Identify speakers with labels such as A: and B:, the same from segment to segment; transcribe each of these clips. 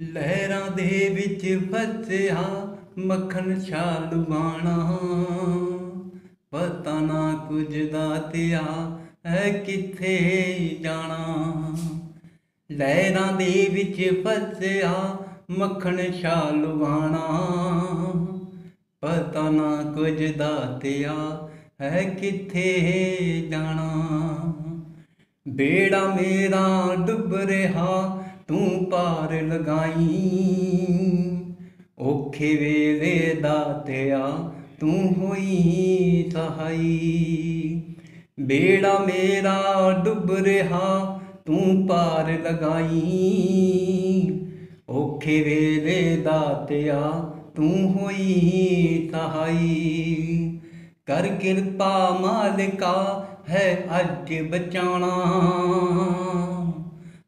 A: ਲਹਿਰਾਂ ਦੇ ਵਿੱਚ ਫਸਿਆ, ਮੱਖਣ ਛਾਲ ਬਾਣਾ ਪਤਾ ਨਾ ਕੁਝ ਦਾਤਿਆ ਹੈ ਕਿੱਥੇ ਜਾਣਾ। ਲਹਿਰਾਂ ਦੇ ਵਿੱਚ ਫਸਿਆ, ਮੱਖਣ ਛਾਲ ਬਾਣਾ ਪਤਾ ਨਾ ਕੁਝ ਦਾਤਿਆ ਹੈ ਕਿੱਥੇ ਜਾਣਾ। ਬੇੜਾ ਮੇਰਾ ਡੁੱਬ ਰਿਹਾ ਤੂੰ ਪਾਰ ਲਗਾਈ। ਔਖੇ ਵੇਲੇ ਦਾਤਿਆ ਤੂੰ ਹੋਈ ਸਹਾਈ। ਬੇੜਾ ਮੇਰਾ ਡੁੱਬ ਰਿਹਾ ਤੂੰ ਪਾਰ ਲਗਾਈ। ਔਖੇ ਵੇਲੇ ਦਾਤਿਆ ਤੂੰ ਹੋਈ ਸਹਾਈ। ਕਰ ਕਿਰਪਾ ਮਾਲਕਾ ਹੈ ਅੱਜ ਬਚਾਣਾ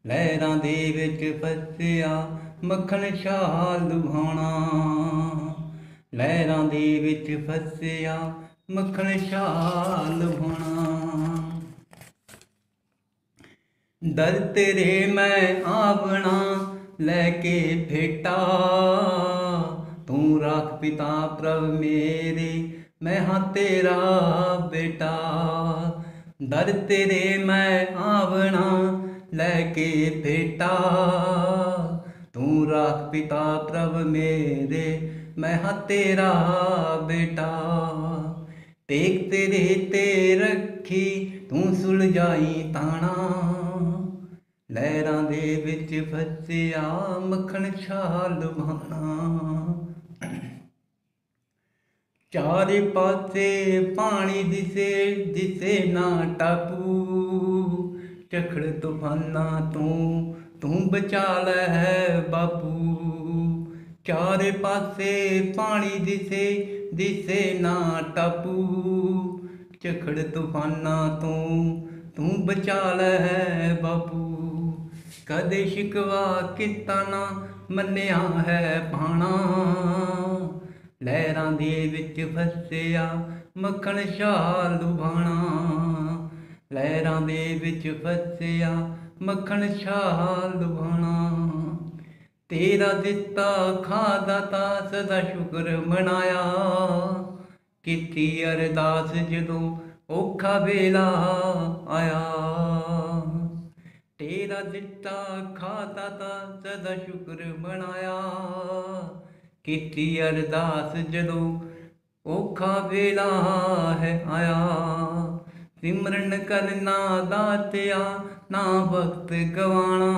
A: ਲਹਿਰਾਂ ਦੇ ਵਿੱਚ ਫਸਿਆ, ਮੱਖਣ ਛਾਲ ਲੁਭਾਉਣਾ ਲਹਿਰਾਂ ਦੇ ਵਿੱਚ ਫਸਿਆ, ਮੱਖਣ ਛਾਲ ਲੁਭਾਉਣਾ ਦਰ ਤੇਰੇ ਮੈਂ ਆਵਣਾ, ਲੈ ਕੇ ਭੇਟਾ। ਤੂੰ ਰੱਖ ਪਿਤਾ ਪ੍ਰਭ ਮੇਰੇ, ਮੈਂ ਹਾਂ ਤੇਰਾ ਬੇਟਾ। ਦਰ ਤੇਰੇ ਮੈਂ ਆਵਣਾ ਲੈ ਕੇ ਭੇਟਾ ਤੂੰ ਰੱਖ ਪਿਤਾ ਪ੍ਰਭ ਮੇਰੇ, ਮੈਂ ਹਾਂ ਤੇਰਾ ਬੇਟਾ। ਟੇਕ ਤੇਰੇ ਤੇ ਰੱਖੀ, ਤੂੰ ਸੁਲਝਾਈ ਤਾਣਾ। ਲਹਿਰਾਂ ਦੇ ਵਿੱਚ ਫਸਿਆ, ਮੱਖਣ ਛਾਲ ਮਾਣਾ ਚਾਰੇ ਪਾਸੇ ਪਾਣੀ ਦਿਸੇ ਦਿਸੇ ਨਾ ਟਾਪੂ। ਚਖੜ ਤੂਫਾਨਾਂ ਤੋਂ ਤੂੰ ਬਚਾ ਲੈ ਹੈ ਬਾਪੂ। ਚਾਰੇ ਪਾਸੇ ਪਾਣੀ ਦਿਸੇ ਦਿਸੇ ਨਾ ਟਾਪੂ। ਚਖੜ ਤੂਫਾਨਾਂ ਤੋਂ ਤੂੰ ਬਚਾ ਲੈ ਹੈ ਬਾਪੂ। ਕਦੇ ਸ਼ਿਕਵਾ ਕੀਤਾ ਨਾ ਮੰਨਿਆ ਹੈ ਪਾਣਾ ਲਹਿਰਾਂ ਦੇ ਵਿੱਚ ਫਸਿਆ ਮੱਖਣ ਛਾਲ ਲੁਭਾਣਾ। ਲਹਿਰਾਂ ਦੇ ਵਿੱਚ ਫਸਿਆ ਮੱਖਣ ਛਾਲ ਲੁਭਾਣਾ। ਤੇਰਾ ਦਿੱਤਾ ਖਾਦਾ ਤਾ ਸਦਾ ਸ਼ੁਕਰ ਮਨਾਇਆ। ਕੀਤੀ ਅਰਦਾਸ ਜਦੋਂ ਔਖਾ ਵੇਲਾ ਆਇਆ। ਤੇਰਾ ਦਿੱਤਾ ਖਾਦਾ ਤਾ ਸਦਾ ਸ਼ੁਕਰ ਮਨਾਇਆ। ਕੀਤੀ ਅਰਦਾਸ ਜਦੋਂ ਔਖਾ ਵੇਲਾ ਹੈ ਆਇਆ। ਸਿਮਰਨ ਕਰਨਾ ਦਾਤਿਆ ਨਾ ਵਕਤ ਗਵਾਣਾ।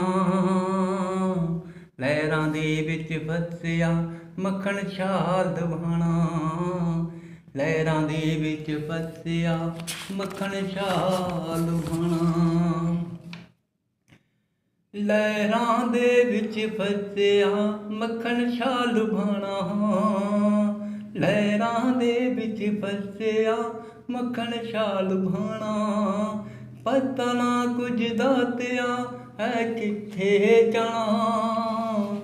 A: ਲਹਿਰਾਂ ਦੇ ਵਿੱਚ ਫਸਿਆ, ਮੱਖਣ ਛਾਲ ਦਵਾਣਾ। ਲਹਿਰਾਂ ਦੇ ਵਿੱਚ ਫਸਿਆ, ਮੱਖਣ ਛਾਲ ਦਵਾਣਾ। ਲਹਿਰਾਂ ਦੇ ਵਿੱਚ ਫਸਿਆ, ਮੱਖਣ ਛਾਲ ਲੁਭਾਣਾ ਲਹਿਰਾਂ ਦੇ ਵਿੱਚ ਫਸਿਆ ਮੱਖਣ ਛਾਲ ਲੁਭਾਣਾ ਪਤਾ ਨਾ ਕੁਝ ਦਾਤਿਆ, ਹੈ ਕਿੱਥੇ ਜਾਣਾ?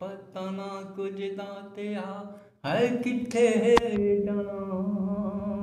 A: ਪਤਾ ਨਾ ਕੁਝ ਦਾਤਿਆ, ਹੈ ਕਿੱਥੇ ਜਾਣਾ?